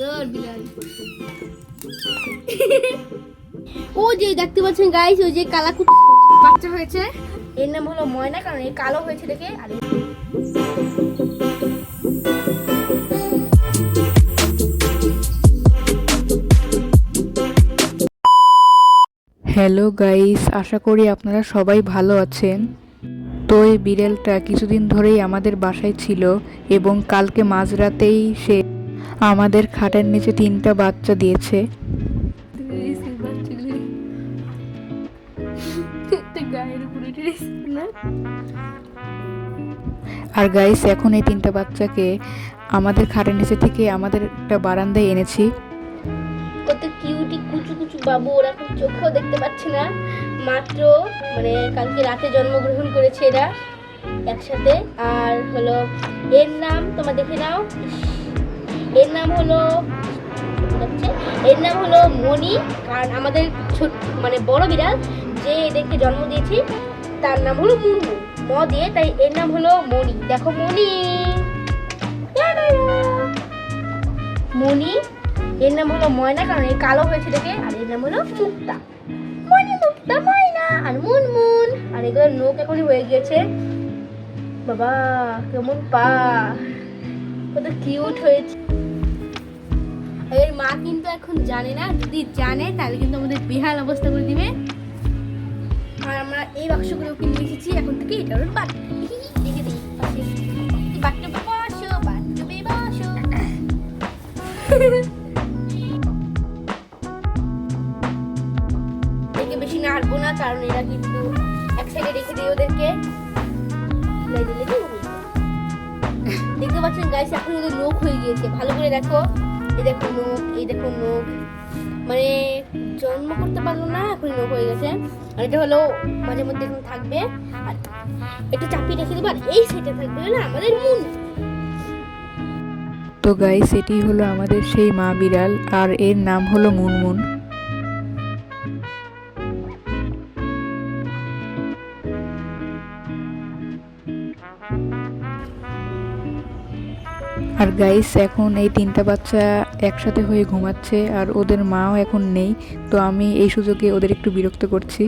সুন্দর বিড়াল। ও যে দেখতে পাচ্ছেন গাইস ওই যে কালা কুত বাচ্চা হয়েছে। এর নাম হলো ময়না কারণ এই কালো হয়েছে দেখে আর হ্যালো গাইস আশা করি আপনারা সবাই ভালো আছেন। তো এই বিড়ালটা কিছুদিন ধরেই আমাদের বাসায় ছিল এবং কালকে মাঝরাতেই সে আমাদের খাটের নিচে তিনটা বাচ্চা দিয়েছে? আর গাইস এখন এই তিনটা বাচ্চাকে আমাদের খাটের নিচে থেকে আমাদের একটা বারান্দায় এনেছি। কত কিউটি কুচু কুচু বাবু, ওরা এখন চোখেও দেখতে পাচ্ছে না। মাত্র মানে কালকে রাতে জন্মগ্রহণ করেছে এরা একসাথে। আর হলো, এর নাম তোমরা দেখে নাও। এর নাম হলো এর নাম হলো মণি, কারণ আমাদের ছোট মানে বড় বিড়াল, যে এদেরকে জন্ম দিয়েছি, তার নাম হলো মুরমু, ম দিয়ে, তাই এর নাম হলো মণি। দেখো মণি। মণি, এর নাম হলো ময়না, কারণ এই কালো হয়েছে দেখে আর এর নাম হলো মুক্তা। মনি মুক্তা, ময়না, আর মুনমুন, আর এগুলো নোক এখনই হয়ে গিয়েছে। বাবা, কেমন পা। কত কিউট হয়েছে। মা কিন্তু এখন জানে না, যদি জানে, তাহলে কিন্তু আমাদের বেহাল অবস্থা করে দিবে। আর আমরা এই বাক্সগুলো কিনে এসেছি এখন থেকে এটা একে বেশি নাড়বো না কিন্তু এক সাইডে রেখে ওদেরকে। দেখতে পাচ্ছেন গাইস এখন ওদের নোখ হয়ে গিয়েছে। ভালো করে দেখো। এই দেখো মুখ, এই দেখো মুখ। মানে জন্ম করতে পারল না এখন নোখ হয়ে গেছে। আর এটা হলো মাঝে মধ্যে এখন থাকবে। আর একটু চাপিয়ে রেখে দেবো, আর এই সাইডে থাকবে না আমাদের মুন। তো গাইস এটি হলো আমাদের সেই মা বিড়াল, আর এর নাম হলো মুনমুন। আর গাইস এখন এই তিনটা বাচ্চা একসাথে হয়ে ঘুমাচ্ছে আর ওদের মাও এখন নেই, তো আমি এই সুযোগে ওদের একটু বিরক্ত করছি।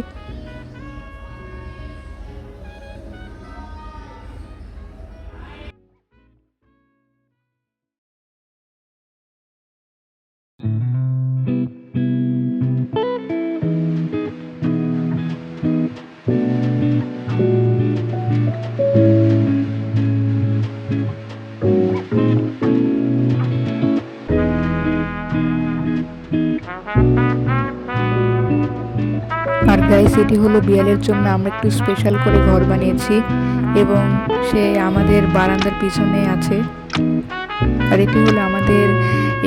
এটি হলো বিড়ালের জন্য আমরা একটু স্পেশাল করে ঘর বানিয়েছি এবং সে আমাদের বারান্দার পিছনে আছে। আর এটি হলো আমাদের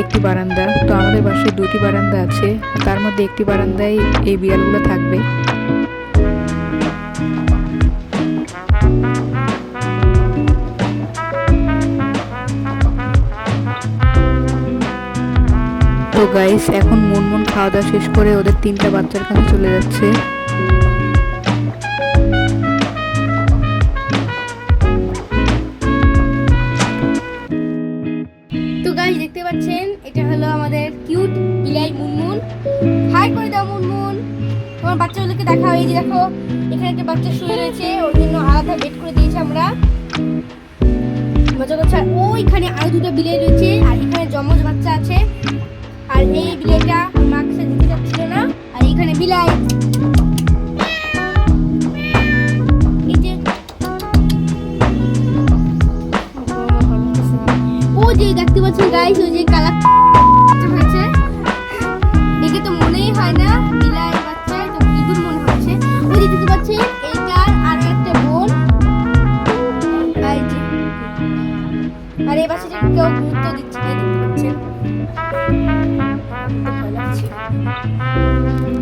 একটি বারান্দা। তো আমাদের বাসায় দুটি বারান্দা আছে। তার মধ্যে একটি বারান্দায় এই বিড়ালগুলো থাকবে। তো গাইস এখন মুনমুন খাওয়া দাওয়া শেষ করে ওদের তিনটা বাচ্চার কাছে চলে যাচ্ছে। গাইস দেখতে পাচ্ছেন, এটা হলো আমাদের কিউট বিলাই মুনমুন। হাই করে দাও মুনমুন। তোমার বাচ্চাগুলোকে দেখাও, এই যে দেখো, এখানে একটা বাচ্চা শুয়ে রয়েছে, ওর জন্য আলাদা বেড করে দিয়েছি আমরা। মজা করছে? ওইখানে আরও দুটো বিলাই রয়েছে, আর এখানে জমজ বাচ্চা আছে। আর এই বিলাইটা আমার মাকে দিতে যাচ্ছিল Música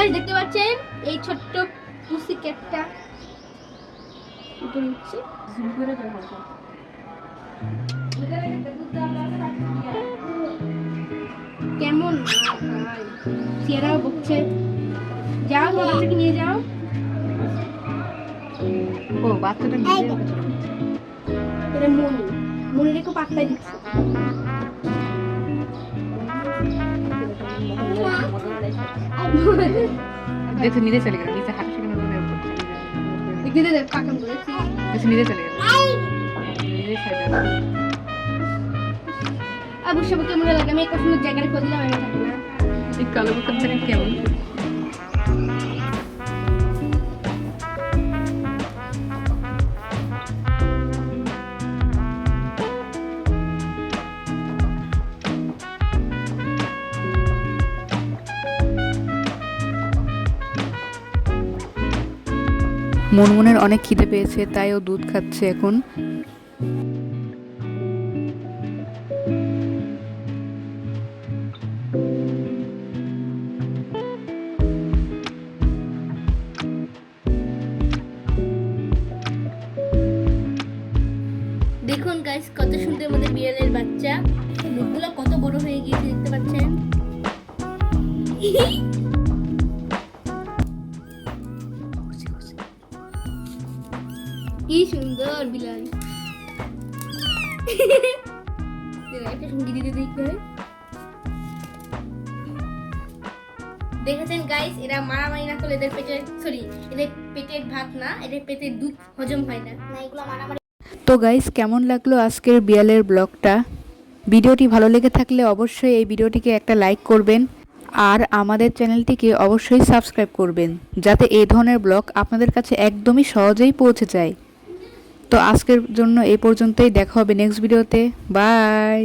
গাইস দেখতে পাচ্ছেন? এই ছোট্ট পুসি ক্যাটটা কেমন? চেরাও বকছে। যাও বাচ্চাকে নিয়ে যাও। ও বাচ্চাটা এটা মনি মনির একটু পাত্তাই দিচ্ছে। দেখো নিজে চলে গেল নিজে হাঁটা শেখানো দিদি দেখ কাকাম করেছি নিজে চলে গেল। নিজে। আবু সব কেমন লাগে আমি এক সুন্দর জায়গায় আমি না। এই কালো কেমন? মনমনের অনেক খিদে পেয়েছে, তাই ও দুধ খাচ্ছে এখন। দেখুন গাইস কত সুন্দর আমাদের বিড়ালের বাচ্চা। মুখগুলো কত বড় হয়ে গিয়েছে, দেখতে পাচ্ছেন? কি সুন্দর বিড়াল একটা সঙ্গী দিতে দেখতে হয়? দেখেছেন গাইস এরা মারামারি না করলে এদের পেটের সরি এদের পেটের ভাত না এদের পেটের দুধ হজম হয় না। না এগুলো মারামারি। তো গাইস কেমন লাগল আজকের বিয়ালের ব্লগটা? ভিডিওটি ভালো লেগে থাকলে অবশ্যই এই ভিডিওটিকে একটা লাইক করবেন আর আমাদের চ্যানেলটিকে অবশ্যই সাবস্ক্রাইব করবেন যাতে এই ধরনের ব্লগ আপনাদের কাছে একদমই সহজেই পৌঁছে যায়। তো আজকের জন্য এই পর্যন্তই। দেখা হবে নেক্সট ভিডিওতে বাই